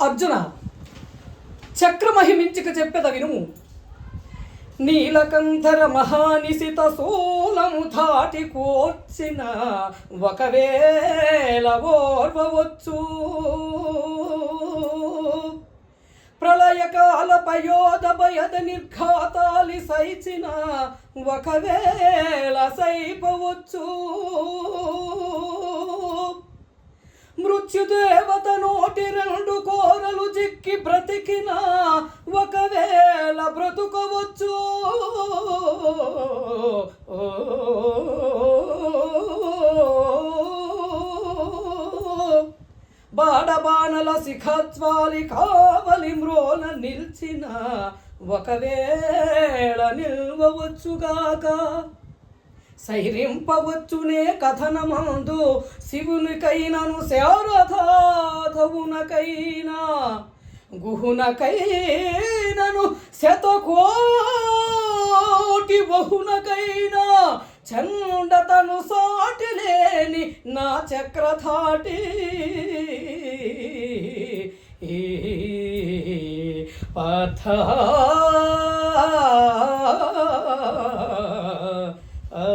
అర్జున చక్రమహిమించుక చెప్పెద వినుము నీలకంఠర మహానిశిత సోలము ధాటి కోర్చిన ఒకవేళ ఓర్వవచ్చు. ప్రళయకాల పయోద భయద నిర్ఘాతాలి సైచిన ఒకవేళ సైపవచ్చు మృత్యుదేవత నోటి రెండు బ్రతికిన ఒకవేళ బ్రతుకవచ్చు. బాడబాణల శిఖత్వాలి కావలి మ్రోన నిల్చిన ఒకవేళ నిల్వవచ్చుగాక. సైరింపవచ్చునే కథనమందు శివునికైనను శారథాధవునకైనా గుహునకైనను శతకోటి బహునకైనా చండతను సాటిలేని నా చక్రధాటి. పథ ఆ